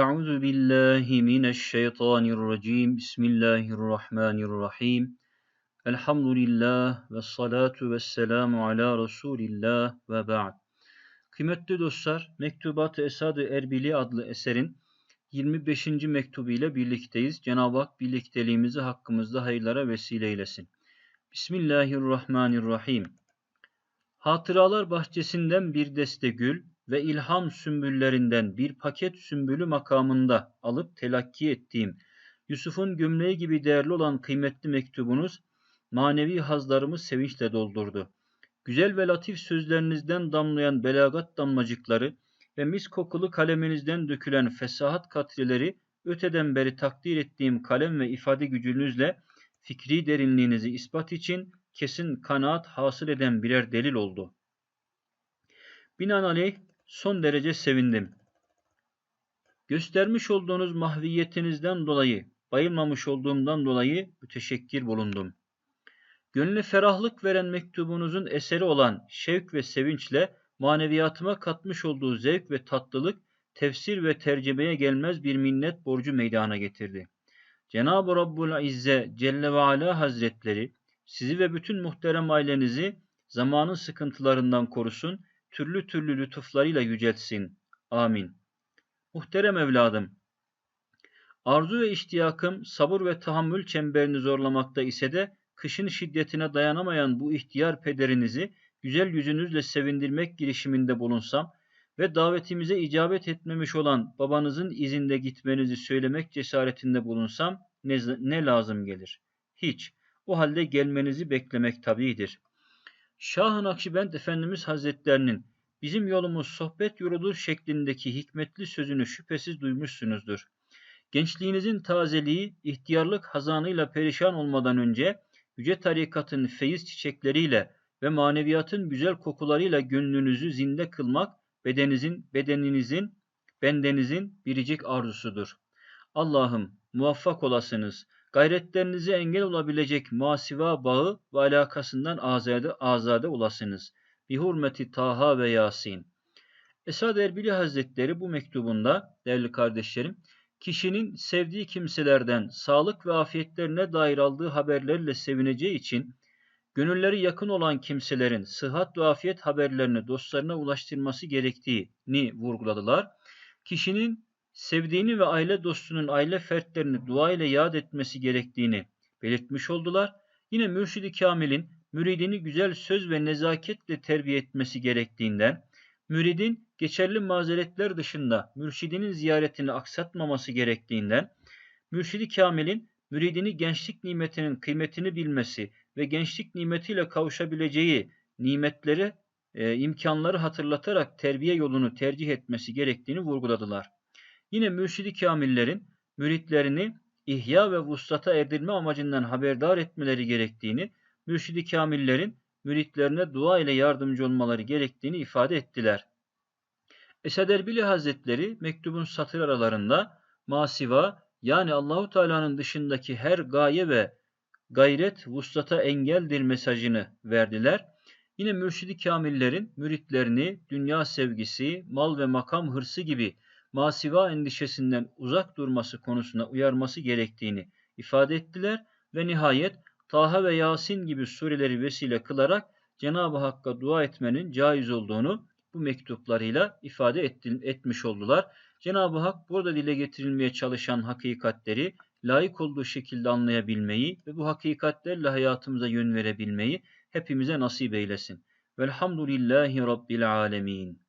أعوذ بالله من الشيطان الرجيم بسم الله الرحمن الرحيم الحمد لله والصلاة والسلام على رسول الله ve ba'd. Kıymetli dostlar, Mektubat-ı Esad-ı Erbili adlı eserin 25. mektubu ile birlikteyiz. Cenab-ı Hak birlikteliğimizi hakkımızda hayırlara vesile eylesin. Bismillahirrahmanirrahim. Hatıralar bahçesinden bir deste gül, ve ilham sümbüllerinden bir paket sümbülü makamında alıp telakki ettiğim Yusuf'un gömleği gibi değerli olan kıymetli mektubunuz manevi hazlarımı sevinçle doldurdu. Güzel ve latif sözlerinizden damlayan belagat damlacıkları ve mis kokulu kaleminizden dökülen fesahat katreleri öteden beri takdir ettiğim kalem ve ifade gücünüzle fikri derinliğinizi ispat için kesin kanaat hasıl eden birer delil oldu. Binaenaleyh son derece sevindim. Göstermiş olduğunuz mahviyetinizden dolayı, bayılmamış olduğumdan dolayı müteşekkir bulundum. Gönlü ferahlık veren mektubunuzun eseri olan şevk ve sevinçle maneviyatıma katmış olduğu zevk ve tatlılık tefsir ve tercümeye gelmez bir minnet borcu meydana getirdi. Cenab-ı Rabbul İzze Celle ve Ala Hazretleri sizi ve bütün muhterem ailenizi zamanın sıkıntılarından korusun türlü türlü lütuflarıyla yüceltsin. Amin. Muhterem evladım, arzu ve iştiyakım sabır ve tahammül çemberini zorlamakta ise de kışın şiddetine dayanamayan bu ihtiyar pederinizi güzel yüzünüzle sevindirmek girişiminde bulunsam ve davetimize icabet etmemiş olan babanızın izinde gitmenizi söylemek cesaretinde bulunsam ne, ne lazım gelir? Hiç. O halde gelmenizi beklemek tabidir. Şah-ı Nakşibend Efendimiz Hazretlerinin bizim yolumuz sohbet yoludur şeklindeki hikmetli sözünü şüphesiz duymuşsunuzdur. Gençliğinizin tazeliği, ihtiyarlık hazanıyla perişan olmadan önce yüce tarikatın feyiz çiçekleriyle ve maneviyatın güzel kokularıyla gönlünüzü zinde kılmak bedeninizin, bedeninizin, bendenizin biricik arzusudur. Allah'ım muvaffak olasınız gayretlerinize engel olabilecek masiva bağı ve alakasından azade, azade olasınız. Bi hurmeti Taha ve Yasin. Esad Erbili Hazretleri bu mektubunda değerli kardeşlerim, kişinin sevdiği kimselerden sağlık ve afiyetlerine dair aldığı haberlerle sevineceği için gönülleri yakın olan kimselerin sıhhat ve afiyet haberlerini dostlarına ulaştırması gerektiğini vurguladılar. Kişinin sevdiğini ve aile dostunun aile fertlerini dua ile yad etmesi gerektiğini belirtmiş oldular. Yine Mürşid-i Kamil'in müridini güzel söz ve nezaketle terbiye etmesi gerektiğinden, müridin geçerli mazeretler dışında mürşidinin ziyaretini aksatmaması gerektiğinden, Mürşid-i Kamil'in müridini gençlik nimetinin kıymetini bilmesi ve gençlik nimetiyle kavuşabileceği nimetleri, e, imkanları hatırlatarak terbiye yolunu tercih etmesi gerektiğini vurguladılar. Yine mürşidi kamillerin müritlerini ihya ve vuslata erdirme amacından haberdar etmeleri gerektiğini, mürşidi kamillerin müritlerine dua ile yardımcı olmaları gerektiğini ifade ettiler. Esad Erbili Hazretleri mektubun satır aralarında masiva yani Allahu Teala'nın dışındaki her gaye ve gayret vuslata engeldir mesajını verdiler. Yine mürşidi kamillerin müritlerini dünya sevgisi, mal ve makam hırsı gibi masiva endişesinden uzak durması konusunda uyarması gerektiğini ifade ettiler ve nihayet Taha ve Yasin gibi sureleri vesile kılarak Cenab-ı Hakk'a dua etmenin caiz olduğunu bu mektuplarıyla ifade etmiş oldular. Cenab-ı Hak burada dile getirilmeye çalışan hakikatleri layık olduğu şekilde anlayabilmeyi ve bu hakikatlerle hayatımıza yön verebilmeyi hepimize nasip eylesin. Velhamdülillahi Rabbil Alemin.